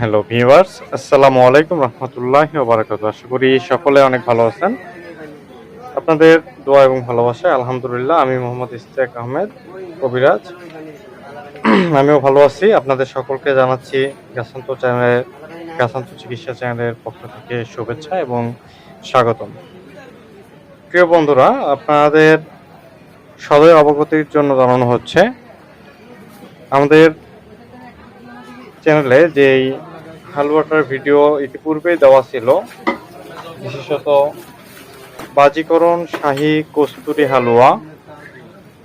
Hello viewers আসসালামু আলাইকুম রহমতুল্লাহ বারাকাতু আশা করি সকলে অনেক ভালো আছেন। আপনাদের দোয়া এবং ভালোবাসায় আলহামদুলিল্লাহ, আমি মোহাম্মদ ইস্তেক আহমেদ, কবিরাজ। আমিও ভালো আছি। আপনাদের সকলকে জানাচ্ছি গাছান্ত চ্যানেলের গাছান্ত চিকিৎসা চ্যানেলের পক্ষ থেকে শুভেচ্ছা এবং স্বাগতম। প্রিয় বন্ধুরা, আপনাদের সদয় অবগতির জন্য জানানো হচ্ছে, আমাদের চ্যানেলে যেই হালুয়াটার ভিডিও ইতিপূর্বেই দেওয়া ছিল। বিশেষত বাজিকরণ শাহী কস্তুরি হালুয়া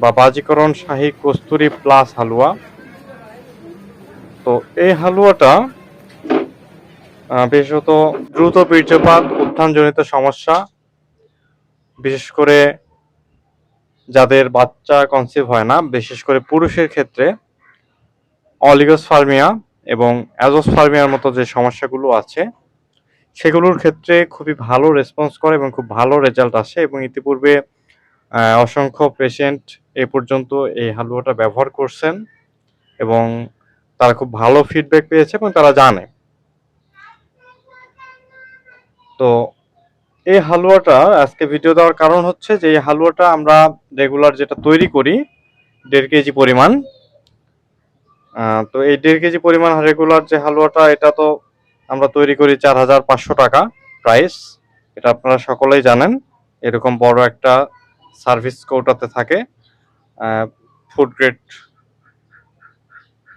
বা বাজিকরণ শাহী কস্তুরি প্লাস হালুয়া। তো এই হালুয়াটা বিশেষত দ্রুত বীর্যপাত, উত্থানজনিত সমস্যা, বিশেষ করে যাদের বাচ্চা কনসিভ হয় না, বিশেষ করে পুরুষের ক্ষেত্রে, অলিগোসফার্মিয়া এবং অ্যাজোসফার্মিয়ার মতো যে সমস্যাগুলো আছে, সেগুলোর ক্ষেত্রে খুবই ভালো রেসপন্স করে এবং খুব ভালো রেজাল্ট আসে এবং ইতিপূর্বে অসংখ্য পেশেন্ট এ পর্যন্ত এই হালুয়াটা ব্যবহার করছেন এবং তারা খুব ভালো ফিডব্যাক পেয়েছে এবং তারা জানে। তো এই হালুয়াটা আজকে ভিডিও দেওয়ার কারণ হচ্ছে যে এই হালুয়াটা আমরা রেগুলার যেটা তৈরি করি, দেড় কেজি পরিমাণ তো এই দেড় কেজি পরিমাণ রেগুলার যে হালুয়াটা, এটা তো আমরা তৈরি করি চার হাজার পাঁচশো টাকা প্রাইস এটা আপনারা সকলেই জানেন। এরকম বড় একটা সার্ভিস কৌটাতে থাকে ফুড গ্রেড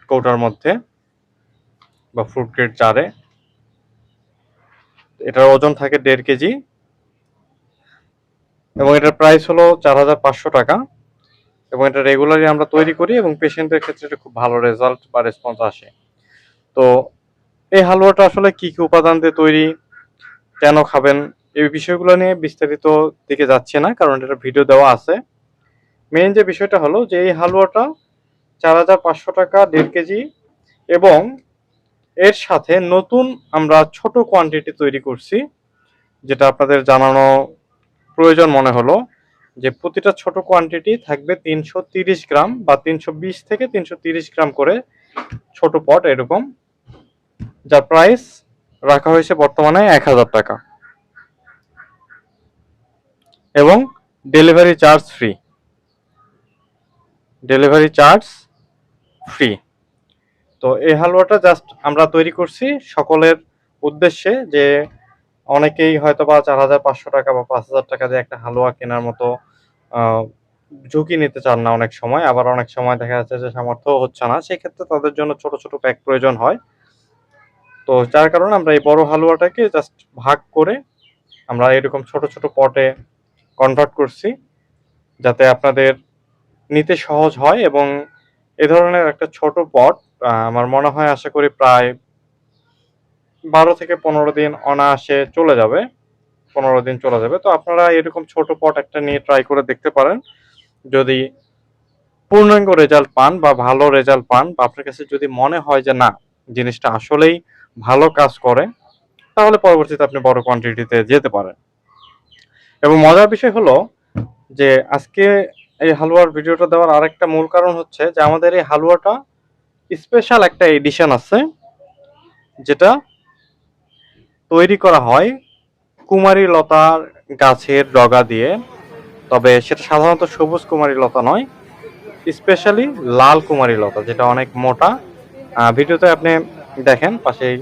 কৌটার মধ্যে বা ফুড গ্রেড চারে এটার ওজন থাকে দেড় কেজি। এবং এটার প্রাইস হলো চার হাজার পাঁচশো টাকা। এবং এটা রেগুলারলি আমরা তৈরি করি এবং পেশেন্টের ক্ষেত্রে এটা খুব ভালো রেজাল্ট বা রেসপন্স আসে। তো এই হালুয়াটা আসলে কি কি উপাদান দিয়ে তৈরি, কেন খাবেন, এই বিষয়গুলো নিয়ে বিস্তারিত দিকে যাচ্ছে না, কারণ এটা ভিডিও দেওয়া আছে। মেইন যে বিষয়টা হলো যে এই হালুয়াটা চার হাজার পাঁচশো টাকা, দেড় কেজি এবং এর সাথে নতুন আমরা ছোট কোয়ান্টিটি তৈরি করছি, যেটা আপনাদের জানানো প্রয়োজন মনে হলো। যে প্রতিটা ছোট কোয়ান্টিটি থাকবে তিনশো গ্রাম বা তিনশো বিশ থেকে তিনশো গ্রাম করে ছোট পট এরকম, যার প্রাইস রাখা হয়েছে বর্তমানে এক হাজার টাকা। এবং delivery charge free delivery charge free তো এই হালুয়াটা জাস্ট আমরা তৈরি করছি সকলের উদ্দেশ্যে যে অনেকেই হয়তো বা চার হাজার পাঁচশো টাকা বা পাঁচ হাজার টাকা দিয়ে একটা হালুয়া কেনার মতো ঝুঁকি নিতে চান না অনেক সময়। আবার অনেক সময় দেখা যাচ্ছে যে সামর্থ্য হচ্ছে না। সেক্ষেত্রে তাদের জন্য ছোট ছোট প্যাক প্রয়োজন হয়। তো যার কারণে আমরা এই বড় হালুয়াটাকে জাস্ট ভাগ করে আমরা এরকম ছোট ছোট পটে কনভার্ট করছি, যাতে আপনাদের নিতে সহজ হয় এবং এ ধরনের একটা ছোট পট আমার মনে হয় আশা করি প্রায় বারো থেকে পনেরো দিন অনায়াসে চলে যাবে। পনেরো দিন চলে যাবে। তো আপনারা এরকম ছোট পট একটা নিয়ে ট্রাই করে দেখতে পারেন। যদি পূর্ণাঙ্গ রেজাল্ট পান বা ভালো রেজাল্ট পান বা আপনার কাছে যদি মনে হয় যে না, জিনিসটা আসলেই ভালো কাজ করে, তাহলে পরবর্তীতে আপনি বড় কোয়ান্টিটিতে যেতে পারেন। এবং মজার বিষয় হলো যে আজকে এই হালুয়ার ভিডিওটা দেওয়ার আরেকটা মূল কারণ হচ্ছে যে আমাদের এই হালুয়াটা স্পেশাল একটা এডিশন আছে, যেটা তৈরি করা হয় কুমারী লতার গাছের ডগা দিয়ে, তবে সেটা সাধারণত সবুজ কুমারী লতা নয়, স্পেশালি লাল কুমারী লতা, যেটা অনেক মোটা। ভিডিওতে আপনি দেখেন, পাশেই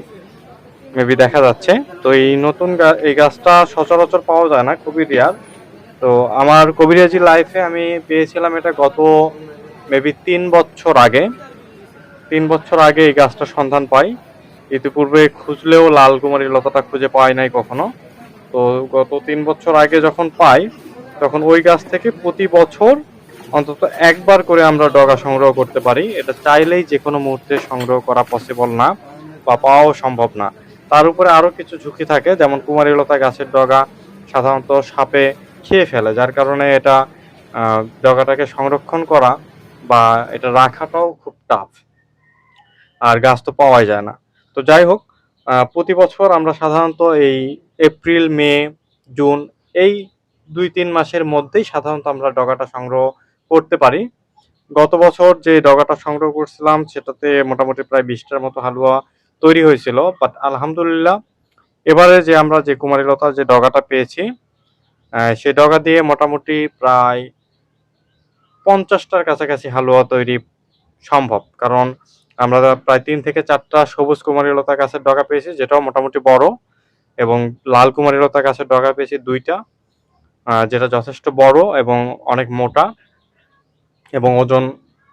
মেবি দেখা যাচ্ছে। তো এই নতুন এই গাছটা সচরাচর পাওয়া যায় না খুবই রেয়ার তো আমার কবিরাজি লাইফে আমি পেয়েছিলাম এটা গত মেবি তিন বছর আগে। তিন বছর আগে এই গাছটার সন্ধান পাই। ইতিপূর্বে খুঁজলেও লাল কুমারী লতাটা খুঁজে পাই নাই কখনো। তো গত তিন বছর আগে যখন পাই, তখন ওই গাছ থেকে প্রতি বছর অন্তত একবার করে আমরা ডগা সংগ্রহ করতে পারি। এটা চাইলেই যে কোনো মুহূর্তে সংগ্রহ করা পসিবল না বা পাওয়াও সম্ভব না। তার উপরে আরও কিছু ঝুঁকি থাকে, যেমন কুমারী লতা গাছের ডগা সাধারণত সাপে খেয়ে ফেলে, যার কারণে এটা ডগাটাকে সংরক্ষণ করা বা এটা রাখাটাও খুব টাফ আর গাছ তো পাওয়াই যায় না। তো যাই হোক প্রতি বছর আমরা সাধারণত এই এপ্রিল, মে, জুন এই দুই, তিন মাসের মধ্যেই সাধারণত আমরা ডগাটা সংগ্রহ করতে পারি। গত বছর যে ডগাটা সংগ্রহ করছিলাম, সেটাতে মোটামুটি প্রায় বিশটার মতো হালুয়া তৈরি হয়েছিল। বাট আলহামদুলিল্লাহ, এবারে যে আমরা যে কুমারীলতার যে ডগাটা পেয়েছি সেই ডগা দিয়ে মোটামুটি প্রায় পঞ্চাশটার কাছাকাছি হালুয়া তৈরি সম্ভব। কারণ আমরা প্রায় তিন থেকে চারটা সবুজ কুমারীলতা গাছের ডগা পেয়েছি, যেটাও মোটামুটি বড়, এবং লাল কুমারীলতা গাছের ডগা পেয়েছি দুইটা যেটা যথেষ্ট বড় এবং অনেক মোটা এবং ওজন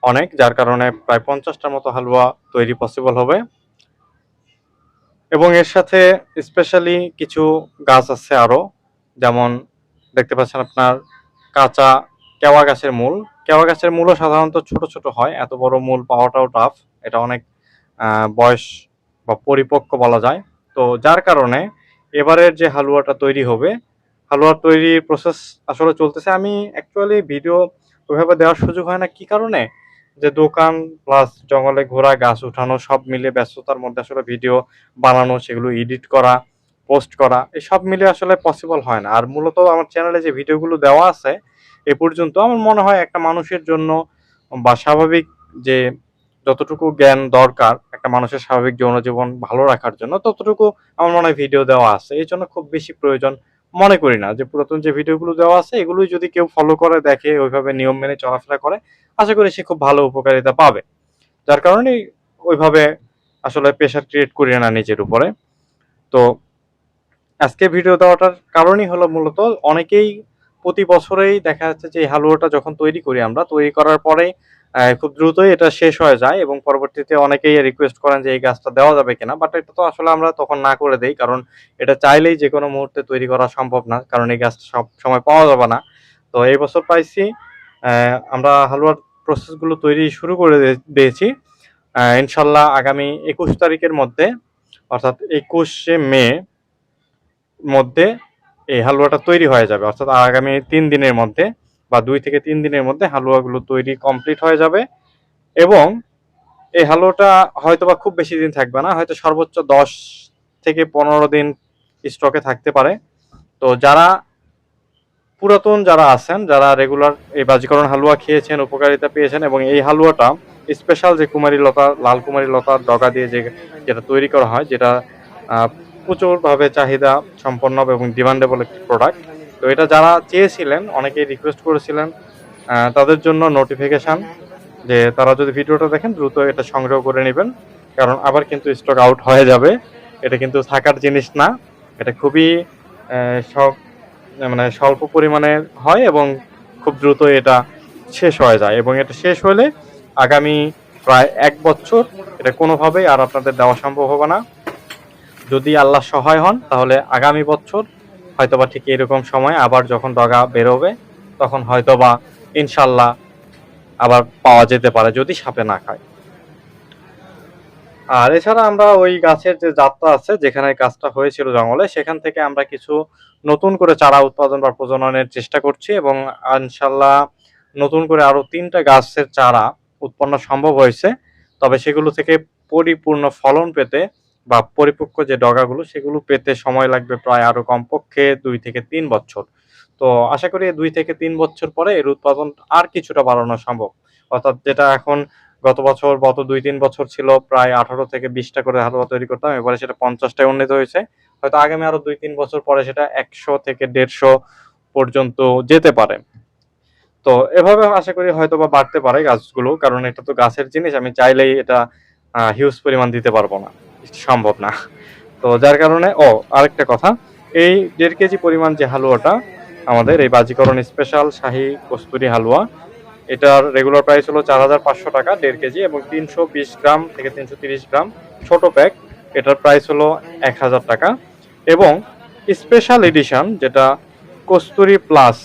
অনেক, যার কারণে প্রায় পঞ্চাশটার মতো হালুয়া তৈরি পসিবল হবে। এবং এর সাথে স্পেশালি কিছু গাছ আছে আরও যেমন দেখতে পাচ্ছেন আপনার কাঁচা কেওয়া গাছের মূল। কেওয়া গাছের মূলও সাধারণত ছোট ছোট হয়, এত বড় মূল পাওয়াটাও টাফ এটা অনেক বয়স বা পরিপক্ক বলা যায়। তো যার কারণে এবারের যে হালুয়াটা তৈরি হবে, হালুয়া তৈরির প্রসেস আসলে চলতেছে। আমি অ্যাকচুয়ালি ভিডিও ওইভাবে দেওয়ার সুযোগ হয় না। কি কারণে? যে দোকান প্লাস জঙ্গলে ঘোরা, গাছ উঠানো, সব মিলে ব্যস্ততার মধ্যে আসলে ভিডিও বানানো, সেগুলো এডিট করা পোস্ট করা, এই সব মিলে আসলে পসিবল হয় না। আর মূলত আমার চ্যানেলে যে ভিডিওগুলো দেওয়া আছে, এ পর্যন্ত আমার মনে হয় একটা মানুষের জন্য বা স্বাভাবিক যে যতটুকু জ্ঞান দরকার একটা মানুষের স্বাভাবিক জনজীবন ভালো রাখার জন্য, ততটুকু আমার মনে হয় ভিডিও দেওয়া আছে। এই জন্য খুব বেশি প্রয়োজন মনে করি না যে পুরাতন যে ভিডিওগুলো দেওয়া আছে, এগুলোই যদি কেউ ফলো করে, দেখে, ওইভাবে নিয়ম মেনে চলাফেরা করে, আশা করি সে খুব ভালো উপকারিতা পাবে। যার কারণে ওইভাবে আসলে প্রেশার ক্রিয়েট করি না নিজের উপরে। তো আজকে ভিডিও দেওয়াটার কারণই হলো মূলত অনেকেই প্রতি বছরেই দেখা যাচ্ছে যে হালুয়াটা যখন তৈরি করি আমরা, তৈরি করার পরে খুব দ্রুতই এটা শেষ হয়ে যায় এবং পরবর্তীতে অনেকেই রিকোয়েস্ট করেন যে এই গাছটা দেওয়া যাবে কিনা বাট এটা তো আসলে আমরা তখন না করে দেই কারণ এটা চাইলেই যে কোনো মুহূর্তে তৈরি করা সম্ভব না, কারণ এই গাছটা সব সময় পাওয়া যাবে না। তো এই বছর পাইছি আমরা হালুয়ার প্রসেসগুলো তৈরি শুরু করে দিয়েছি। ইনশাল্লাহ আগামী একুশ তারিখের মধ্যে, অর্থাৎ একুশে মে মধ্যে এই হালুয়াটা তৈরি হয়ে যাবে। অর্থাৎ আগামী তিন দিনের মধ্যে বা দুই থেকে তিন দিনের মধ্যে হালুয়াগুলো তৈরি কমপ্লিট হয়ে যাবে এবং এই হালুয়াটা হয়তো বা খুব বেশি দিন থাকবে না, হয়তো সর্বোচ্চ দশ থেকে পনেরো দিন স্টকে থাকতে পারে। তো যারা পুরাতন যারা আছেন, যারা রেগুলার এই বাজিকরণ হালুয়া খেয়েছেন, উপকারিতা পেয়েছেন এবং এই হালুয়াটা স্পেশাল যে কুমারী লতা, লাল কুমারী লতার ডগা দিয়ে যে যেটা তৈরি করা হয়, যেটা প্রচুরভাবে চাহিদা সম্পন্ন এবং ডিমান্ডেবল একটি প্রোডাক্ট তো এটা যারা চেয়েছিলেন, অনেকেই রিকোয়েস্ট করেছিলেন তাদের জন্য নোটিফিকেশান যে তারা যদি ভিডিওটা দেখেন, দ্রুত এটা সংগ্রহ করে নেবেন। কারণ আবার কিন্তু স্টক আউট হয়ে যাবে। এটা কিন্তু থাকার জিনিস না। এটা খুবই সব মানে স্বল্প পরিমাণে হয় এবং খুব দ্রুত এটা শেষ হয়ে যায়। এবং এটা শেষ হলে আগামী প্রায় এক বছর এটা কোনোভাবেই আর আপনাদের দেওয়া সম্ভব হবে না। যদি আল্লাহ সহায় হন, তাহলে আগামী বছর হয়তোবা ঠিক এরকম সময় আবার যখন ডগা বেরোবে, তখন হয়তোবা ইনশাল্লাহ আবার পাওয়া যেতে পারে যদি সাপে না খায়। আর এছাড়া আমরা ওই গাছের যে যাত্রা আছে, যেখানে গাছটা হয়েছিল জঙ্গলে, সেখান থেকে আমরা কিছু নতুন করে চারা উৎপাদন বা প্রজননের চেষ্টা করছি এবং ইনশাল্লাহ নতুন করে আরও তিনটা গাছের চারা উৎপন্ন সম্ভব হয়েছে। তবে সেগুলো থেকে পরিপূর্ণ ফলন পেতে বা পরিপক্ক যে ডগাগুলো, সেগুলো পেতে সময় লাগবে প্রায় আরও কমপক্ষে দুই থেকে তিন বছর। তো আশা করি দুই থেকে তিন বছর পরে এর উৎপাদন আর কিছুটা বাড়ানো সম্ভব। অর্থাৎ যেটা এখন গত বছর গত দুই তিন বছর ছিল, প্রায় আঠারো থেকে বিশটা করে হালুয়া তৈরি করতাম, এবারে সেটা পঞ্চাশটায় উন্নীত হয়েছে। হয়তো আগামী আরও দুই তিন বছর পরে সেটা একশো থেকে দেড়শো পর্যন্ত যেতে পারে। তো এভাবে আশা করি হয়তো বা বাড়তে পারে গাছগুলো, কারণ এটা তো গাছের জিনিস, আমি চাইলেই এটা হিউজ পরিমাণ দিতে পারব না। সম্ভব না। তো যার কারণে, ও, আরেকটা কথা। এই দেড় কেজি পরিমাণ যে হালুয়াটা, আমাদের এই বাজিকরণ স্পেশাল শাহি কস্তুরি হালুয়া, এটার রেগুলার প্রাইস হলো চার হাজার পাঁচশো টাকা দেড় কেজি এবং তিনশো বিশ গ্রাম থেকে তিনশো তিরিশ গ্রাম ছোট প্যাক এটার প্রাইস হলো এক হাজার টাকা। এবং স্পেশাল এডিশন যেটা কস্তুরি প্লাস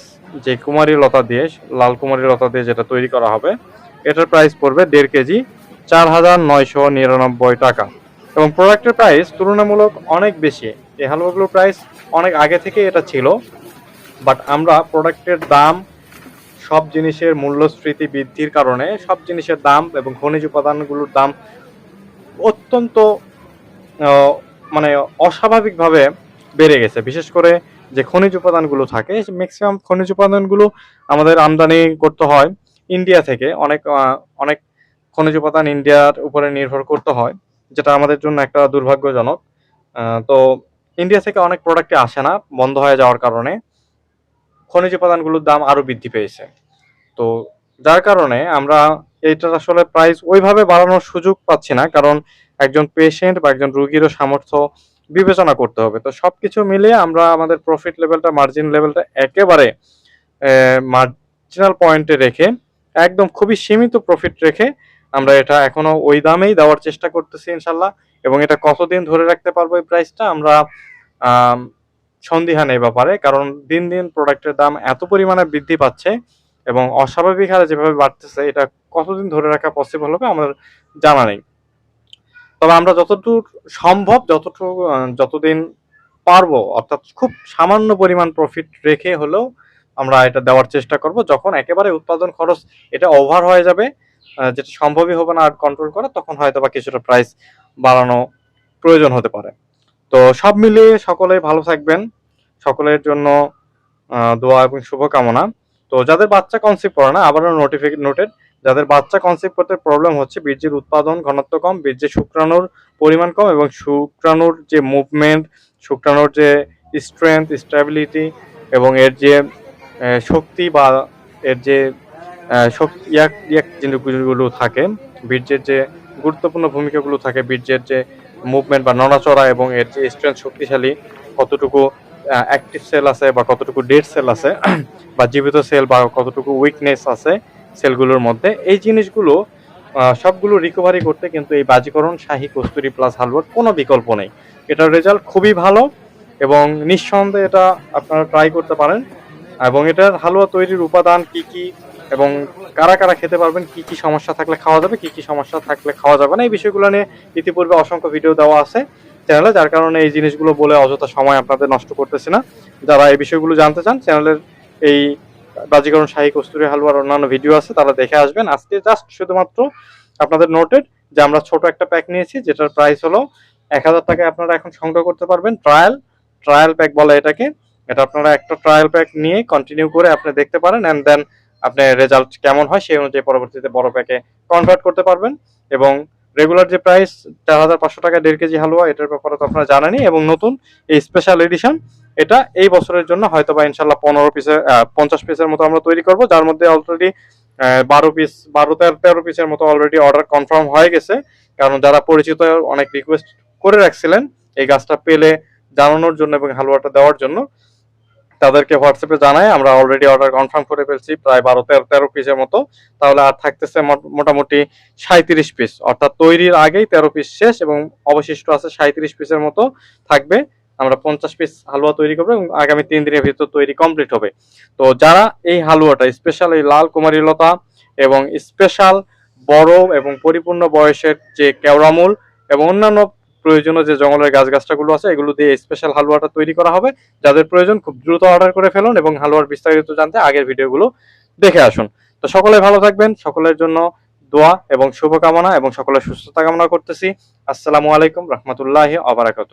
যে কুমারী লতা দিয়ে, লাল কুমারী লতা দিয়ে যেটা তৈরি করা হবে, এটার প্রাইস পড়বে দেড় কেজি চার হাজার নয়শো নিরানব্বই টাকা। এবং প্রোডাক্টের প্রাইস তুলনামূলক অনেক বেশি। এই হালুয়াগুলোর প্রাইস অনেক আগে থেকে এটা ছিল। বাট আমরা প্রোডাক্টের দাম, সব জিনিসের মূল্যস্ফীতি বৃদ্ধির কারণে সব জিনিসের দাম এবং খনিজ উপাদানগুলোর দাম অত্যন্ত মানে অস্বাভাবিকভাবে বেড়ে গেছে। বিশেষ করে যে খনিজ উপাদানগুলো থাকে ম্যাক্সিমাম খনিজ উপাদানগুলো আমাদের আমদানি করতে হয়। ইন্ডিয়া থেকে অনেক অনেক খনিজ উপাদান ইন্ডিয়ার উপরে নির্ভর করতে হয়। যেটা আমাদের জন্য একটা দুর্ভাগ্যজনক। তো ইন্ডিয়া থেকে অনেক প্রোডাক্টই আসে না, বন্ধ হয়ে যাওয়ার কারণে। খনিজ উপাদানগুলোর দাম আরও বৃদ্ধি পেয়েছে। তো যার কারণে আমরা এইটার আসলে প্রাইস ওইভাবে বাড়ানোর সুযোগ পাচ্ছি না, কারণ একজন পেশেন্ট বা একজন রুগীরও সামর্থ্য বিবেচনা করতে হবে। তো সব কিছু মিলিয়ে আমরা আমাদের প্রফিট লেভেলটা মার্জিন লেভেলটা একেবারে মার্জিনাল পয়েন্টে রেখে, একদম খুবই সীমিত প্রফিট রেখে আমরা এটা এখনও ওই দামেই দেওয়ার চেষ্টা করতেছি ইনশাল্লাহ। এবং এটা কতদিন ধরে রাখতে পারব এই প্রাইসটা আমরা আম, সন্দিহান এই ব্যাপারে কারণ দিন দিন প্রোডাক্টের দাম এত পরিমাণে বৃদ্ধি পাচ্ছে এবং অস্বাভাবিক হারে যেভাবে বাড়তেছে এটা কতদিন ধরে রাখা পসিবল হবে আমার জানা নেই। তবে আমরা যতদূর সম্ভব যতটুকু যতদিন পারব অর্থাৎ খুব সামান্য পরিমাণ প্রফিট রেখে হলেও আমরা এটা দেওয়ার চেষ্টা করব যখন একেবারে উৎপাদন খরচ এটা ওভার হয়ে যাবে যেটা সম্ভবই হবে না আর কন্ট্রোল করা, তখন হয়তো বা কিছুটা প্রাইস বাড়ানো প্রয়োজন হতে পারে। তো সব মিলিয়ে সকলে ভালো থাকবেন। সকলের জন্য দোয়া এবং শুভকামনা। তো যাদের বাচ্চা কনসিভ করে না, আবারও নোটিফিক নোটেড যাদের বাচ্চা কনসিভ করতে প্রবলেম হচ্ছে, বীর্যের উৎপাদন ঘনত্ব কম, বীর্যে শুক্রাণুর পরিমাণ কম এবং শুক্রাণুর যে মুভমেন্ট শুক্রাণুর যে স্ট্রেংথ স্টেবিলিটি এবং এর যে শক্তি বা এর যে শক্তি ইয়াক থাকে, বীর্যের যে গুরুত্বপূর্ণ ভূমিকাগুলো থাকে, বীর্যের যে মুভমেন্ট বা নড়াচড়া এবং এর যে স্ট্রেংথ শক্তিশালী, কতটুকু অ্যাক্টিভ সেল আছে বা কতটুকু ডেড সেল আছে, বা জীবিত সেল বা কতটুকু উইকনেস আছে সেলগুলোর মধ্যে, এই জিনিসগুলো সবগুলো রিকভারি করতে কিন্তু এই বাজিকরণ শাহী কস্তুরি প্লাস হালুয়ার কোনো বিকল্প নেই। এটার রেজাল্ট খুবই ভালো এবং নিঃসন্দেহে এটা আপনারা ট্রাই করতে পারেন। এবং এটার হালুয়া তৈরির উপাদান কি কি এবং কারা কারা খেতে পারবেন, কি কি সমস্যা থাকলে খাওয়া যাবে, কি কি সমস্যা থাকলে খাওয়া যাবে না, এই বিষয়গুলো নিয়ে ইতিপূর্বে অসংখ্য ভিডিও দেওয়া আছে চ্যানেলে যার কারণে এই জিনিসগুলো বলে অযথা সময় আপনাদের নষ্ট করতেছি না। যারা এই বিষয়গুলো জানতে চান চ্যানেলের এই বাজিকরণ শাহী কস্তুরি হালুয়ার অন্যান্য ভিডিও আছে, তারা দেখে আসবেন। আজকে জাস্ট শুধুমাত্র আপনাদের নোটেড যে আমরা ছোট একটা প্যাক নিয়েছি, যেটার প্রাইস হলো এক হাজার টাকায় আপনারা এখন সংগ্রহ করতে পারবেন। ট্রায়াল ট্রায়াল প্যাক বলে এটাকে। এটা আপনারা একটা ট্রায়াল প্যাক নিয়ে কন্টিনিউ করে আপনি দেখতে পারেন অ্যান্ড দেন আপনি রেজাল্ট কেমন হয় সেই অনুযায়ী পরবর্তীতে বড় প্যাকে কনভার্ট করতে পারবেন এবং রেগুলার যে প্রাইস চার হাজার পাঁচশো টাকা দেড় কেজি হালুয়া, এটার ব্যাপারে তো আপনারা জানেনই এবং নতুন এই স্পেশাল এডিশন এটা এই বছরের জন্য হয়তো বা ইনশাল্লাহ পনেরো পিসের পঞ্চাশ পিসের মতো আমরা তৈরি করব, যার মধ্যে অলরেডি বারো পিস বারো তেরো তেরো পিসের মতো অলরেডি অর্ডার কনফার্ম হয়ে গেছে। কারণ যারা পরিচিত অনেক রিকোয়েস্ট করে রাখছিলেন, এই গাছটা পেলে জানানোর জন্য এবং হালুয়াটা দেওয়ার জন্য তাদেরকে হোয়াটসঅ্যাপে জানাই, আমরা অলরেডি অর্ডার কনফার্ম করে ফেলছি, প্রায় বারো, তেরো তেরো পিসের মতো। তাহলে আর থাকতেছে মোট- মোটামুটি সাঁত্রিশ পিস অর্থাৎ তৈরির আগেই তেরো পিস শেষ এবং অবশিষ্ট আছে সাঁত্রিশ পিসের মতো থাকবে। আমরা পঞ্চাশ পিস হালুয়া তৈরি করব এবং আগামী তিন দিনের ভিতর তৈরি কমপ্লিট হবে। তো যারা এই হালুয়াটা স্পেশাল এই লাল কুমারী লতা এবং স্পেশাল বড় এবং পরিপূর্ণ বয়সের যে কেওড়ামূল এবং অন্যান্য প্রয়োজনীয় যে জঙ্গলের গাছ গাছটাগুলো আছে, এগুলো দিয়ে স্পেশাল হালুয়াটা তৈরি করা হবে। যাদের প্রয়োজন, খুব দ্রুত অর্ডার করে ফেলুন এবং হালুয়ার বিস্তারিত জানতে আগের ভিডিওগুলো দেখে আসুন। তো সকলে ভালো থাকবেন, সকলের জন্য দোয়া এবং শুভকামনা এবং সকলের সুস্থতা কামনা করতেছি। আসসালামু আলাইকুম, রহমতুল্লাহ আবরাকাত